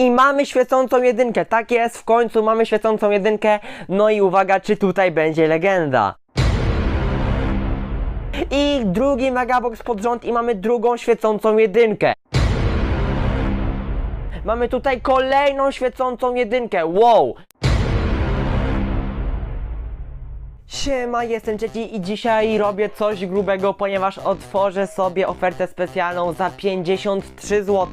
i mamy świecącą jedynkę. Tak jest, w końcu mamy świecącą jedynkę. No i uwaga, czy tutaj będzie legenda. I drugi megabox pod rząd i mamy drugą świecącą jedynkę. Mamy tutaj kolejną świecącą jedynkę. Wow! Siema, jestem Trzeci i dzisiaj robię coś grubego, ponieważ otworzę sobie ofertę specjalną za 53 zł,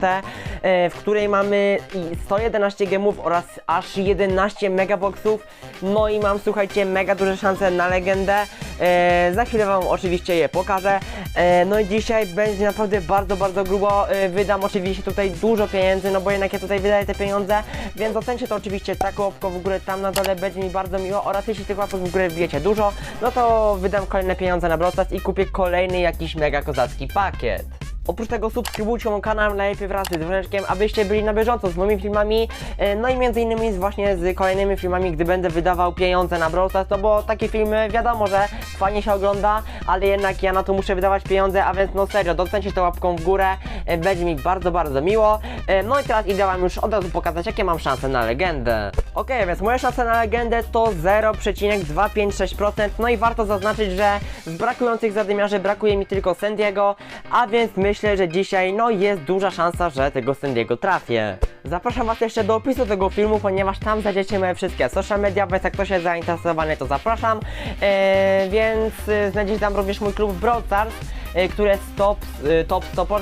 e, w której mamy i 111 gemów oraz aż 11 megaboxów. No i mam, słuchajcie, mega duże szanse na legendę. E, za chwilę Wam oczywiście je pokażę. E, no i dzisiaj będzie naprawdę bardzo, bardzo grubo. E, wydam oczywiście tutaj dużo pieniędzy, no bo jednak ja tutaj wydaję te pieniądze, więc ocencie to oczywiście tak łapko w górę tam na dole, będzie mi bardzo miło oraz jeśli tych łapek w górę wbijecie dużo, no to wydam kolejne pieniądze na Brawl i kupię kolejny jakiś mega kozacki pakiet. Oprócz tego subskrybujcie mój kanał najlepiej wraz z dzwoneczkiem, abyście byli na bieżąco z moimi filmami, e, no i między innymi właśnie z kolejnymi filmami, gdy będę wydawał pieniądze na Brawl Stars, no bo takie filmy wiadomo, że fajnie się ogląda, ale jednak ja na to muszę wydawać pieniądze, a więc no serio, docencie to łapką w górę, e, będzie mi bardzo, bardzo miło. E, No i teraz idę wam już od razu pokazać, jakie mam szanse na legendę. Ok, więc moje szanse na legendę to 0,256%, no i warto zaznaczyć, że z brakujących zadymiarzy brakuje mi tylko Sandiego, a więc myślę, że dzisiaj no jest duża szansa, że tego Sandiego trafię. Zapraszam was jeszcze do opisu tego filmu, ponieważ tam znajdziecie moje wszystkie social media, więc jak ktoś jest zainteresowany, to zapraszam. E, więc e, znajdziecie tam również mój klub Brawl Stars, e, który jest top,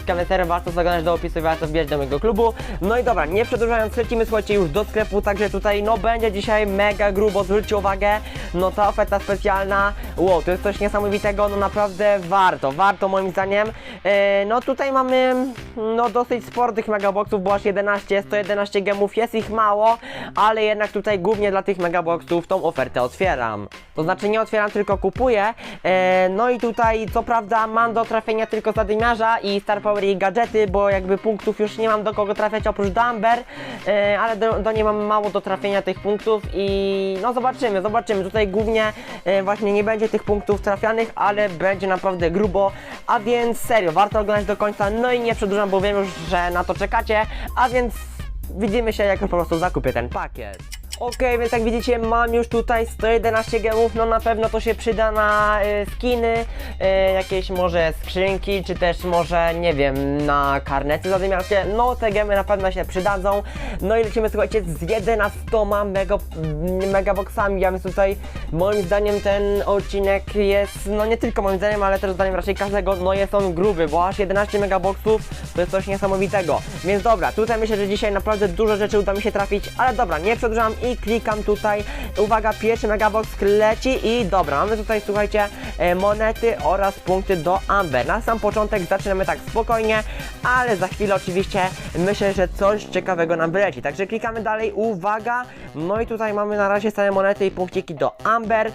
więc serio warto zaglądać do opisu i warto wbijać do mojego klubu. No i dobra, nie przedłużając, lecimy słuchajcie już do sklepu, także tutaj no będzie dzisiaj mega grubo, zwróćcie uwagę, no ta oferta specjalna, wow, to jest coś niesamowitego, no naprawdę warto, warto moim zdaniem. E, no tutaj mamy no dosyć sporo tych megaboxów, bo aż 11, 111 gemów, jest ich mało, ale jednak tutaj głównie dla tych megaboxów tą ofertę otwieram. To znaczy nie otwieram, tylko kupuję. No i tutaj co prawda mam do trafienia tylko zadymiarza i Star Power i gadżety, bo jakby punktów już nie mam do kogo trafiać oprócz do Amber, e, ale do, do niej mam mało do trafienia tych punktów i no zobaczymy, zobaczymy. Tutaj głównie e, właśnie nie będzie tych punktów trafianych, ale będzie naprawdę grubo, a więc serio, warto oglądać do końca. No i nie przedłużam, bo wiem już, że na to czekacie, a więc widzimy się jak po prostu zakupię ten pakiet. Okej, więc jak widzicie mam już tutaj 111 gemów, no na pewno to się przyda na y, skiny, y, jakieś może skrzynki, czy też może, nie wiem, na karnety zadymiarskie, no te gemy na pewno się przydadzą, no i lecimy słuchajcie z 11 mega, megaboxami, a więc tutaj moim zdaniem ten odcinek jest, no nie tylko moim zdaniem, ale też zdaniem raczej każdego, no jest on gruby, bo aż 11 megaboxów to jest coś niesamowitego, więc dobra, tutaj myślę, że dzisiaj naprawdę dużo rzeczy uda mi się trafić, ale dobra, nie przedłużam i klikam tutaj, uwaga, pierwszy megabox leci i dobra, mamy tutaj, słuchajcie, e, monety oraz punkty do Amber. Na sam początek zaczynamy tak spokojnie, ale za chwilę oczywiście myślę, że coś ciekawego nam wyleci, także klikamy dalej, uwaga, no i tutaj mamy na razie same monety i punkciki do Amber.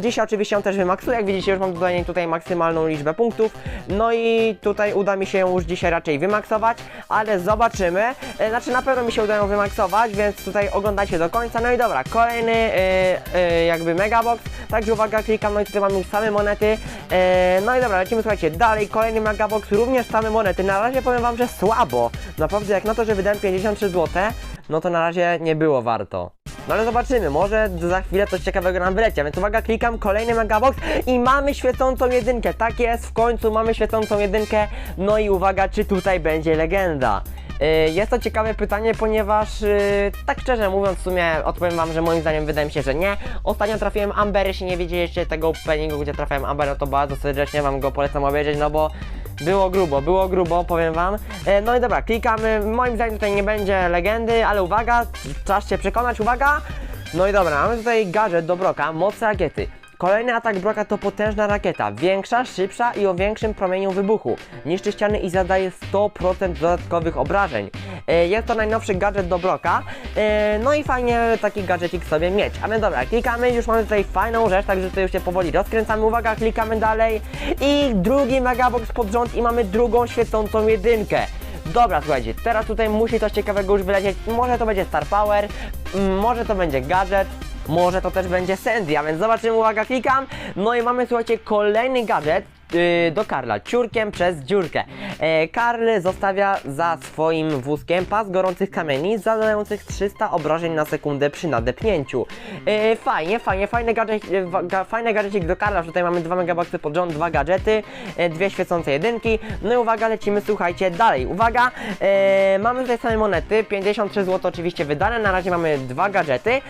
Dzisiaj oczywiście ją też wymaksuję, jak widzicie już mam niej tutaj maksymalną liczbę punktów, no i tutaj uda mi się już dzisiaj raczej wymaksować, ale zobaczymy, e, znaczy na pewno mi się uda ją wymaksować, więc tutaj oglądajcie do końca, no i dobra, kolejny yy, yy, jakby megabox, także uwaga, klikam, no i tutaj mamy już same monety, yy, no i dobra, lecimy słuchajcie, dalej, kolejny megabox, również same monety, na razie powiem wam, że słabo, naprawdę jak na to, że wydałem 53 zł, no to na razie nie było warto. No ale zobaczymy, może za chwilę coś ciekawego nam wyleci, a więc uwaga, klikam kolejny megabox i mamy świecącą jedynkę, tak jest, w końcu mamy świecącą jedynkę, no i uwaga, czy tutaj będzie legenda. Yy, Jest to ciekawe pytanie, ponieważ yy, tak szczerze mówiąc w sumie odpowiem wam, że moim zdaniem wydaje mi się, że nie. Ostatnio trafiłem Amber, jeśli nie wiedzieliście tego openingu, gdzie trafiłem Amber, to bardzo serdecznie wam go polecam obejrzeć, no bo było grubo, było grubo, powiem wam. E, No i dobra, klikamy, moim zdaniem tutaj nie będzie legendy, ale uwaga, czas się przekonać, uwaga! No i dobra, mamy tutaj gadżet do Broka, moc rakiety. Kolejny atak Broka to potężna rakieta, większa, szybsza i o większym promieniu wybuchu. Niszczy ściany i zadaje 100% dodatkowych obrażeń. E, Jest to najnowszy gadżet do Broka, e, no i fajnie taki gadżecik sobie mieć. A my dobra, klikamy, już mamy tutaj fajną rzecz, także tutaj już się powoli rozkręcamy, uwaga, klikamy dalej i drugi megabox pod rząd i mamy drugą świecącą jedynkę. Dobra, słuchajcie, teraz tutaj musi coś ciekawego już wylecieć. Może to będzie Star Power, mm, może to będzie gadżet, może to też będzie Sandy, a więc zobaczymy, uwaga, klikam. No i mamy, słuchajcie, kolejny gadżet. Y, do Karla ciurkiem przez dziurkę. E, Karl zostawia za swoim wózkiem pas gorących kamieni zadających 300 obrażeń na sekundę przy nadepnięciu. E, fajnie, fajnie, fajny gadżet, e, fajny gadżecik do Karla, tutaj mamy dwa megaboxy pod rząd, dwa gadżety, dwie świecące jedynki. No i uwaga, lecimy, słuchajcie, dalej. Uwaga, mamy tutaj same monety, 53 zł oczywiście wydane, na razie mamy dwa gadżety.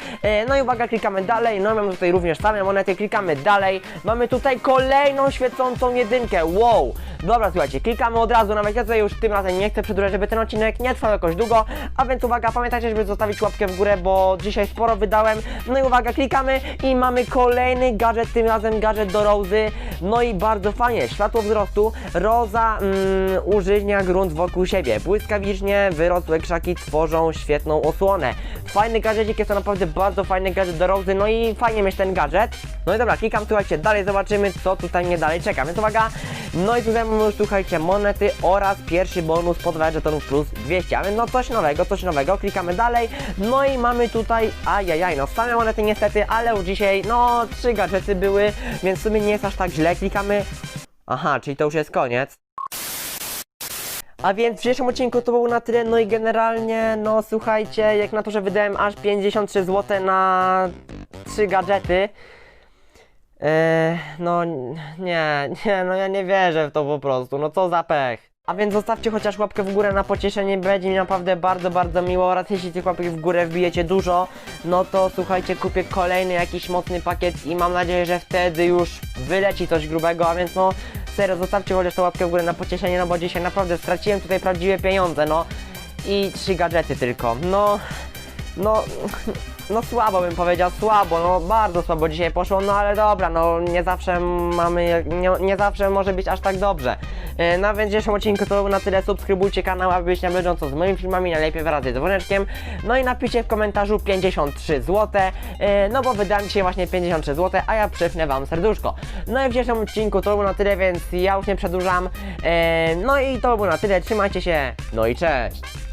No i uwaga, klikamy dalej, no i mamy tutaj również same monety, klikamy dalej. Mamy tutaj kolejną świecącą jedynkę, wow! Dobra, słuchajcie, klikamy od razu, nawet ja tutaj już tym razem nie chcę przedłużać, żeby ten odcinek nie trwał jakoś długo, a więc uwaga, pamiętajcie, żeby zostawić łapkę w górę, bo dzisiaj sporo wydałem. No i uwaga, klikamy i mamy kolejny gadżet, tym razem gadżet do Rozy. No i bardzo fajnie, światło wzrostu, Roza mm, użyźnia grunt wokół siebie. Błyskawicznie wyrosłe krzaki tworzą świetną osłonę. Fajny gadżecik, jest to naprawdę bardzo fajny gadżet do Rozy, no i fajnie mieć ten gadżet. No i dobra, klikam, słuchajcie, dalej zobaczymy, co tutaj mnie dalej czeka. Więc uwaga, no i tutaj mamy już, słuchajcie, monety oraz pierwszy bonus po 20 żetonów plus 200. A więc no coś nowego, coś nowego, klikamy dalej. No i mamy tutaj, ajajaj, no same monety niestety, ale już dzisiaj, no trzy gadżety były, więc w sumie nie jest aż tak źle. Klikamy, aha, czyli to już jest koniec. A więc w dzisiejszym odcinku to było na tyle, no i generalnie, no słuchajcie, jak na to, że wydałem aż 53 zł na trzy gadżety, no nie, nie, no ja nie wierzę w to po prostu, no co za pech. A więc zostawcie chociaż łapkę w górę na pocieszenie, będzie mi naprawdę bardzo, bardzo miło. Oraz jeśli tych łapek w górę wbijecie dużo, no to słuchajcie, kupię kolejny jakiś mocny pakiet i mam nadzieję, że wtedy już wyleci coś grubego, a więc no serio, zostawcie chociaż tą łapkę w górę na pocieszenie, no bo dzisiaj naprawdę straciłem tutaj prawdziwe pieniądze, no. I trzy gadżety tylko, no, no, no słabo bym powiedział, słabo, no bardzo słabo dzisiaj poszło, no ale dobra, no nie zawsze mamy, nie, nie zawsze może być aż tak dobrze. Więc w dzisiejszym odcinku to na tyle, subskrybujcie kanał, aby być na bieżąco z moimi filmami, najlepiej wraz z dzwoneczkiem. No i napiszcie w komentarzu 53 zł, e, no bo wydałem dzisiaj właśnie 53 zł, a ja przypnę wam serduszko. No i w dzisiejszym odcinku to było na tyle, więc ja już nie przedłużam. E, No i to było na tyle, trzymajcie się, no i cześć!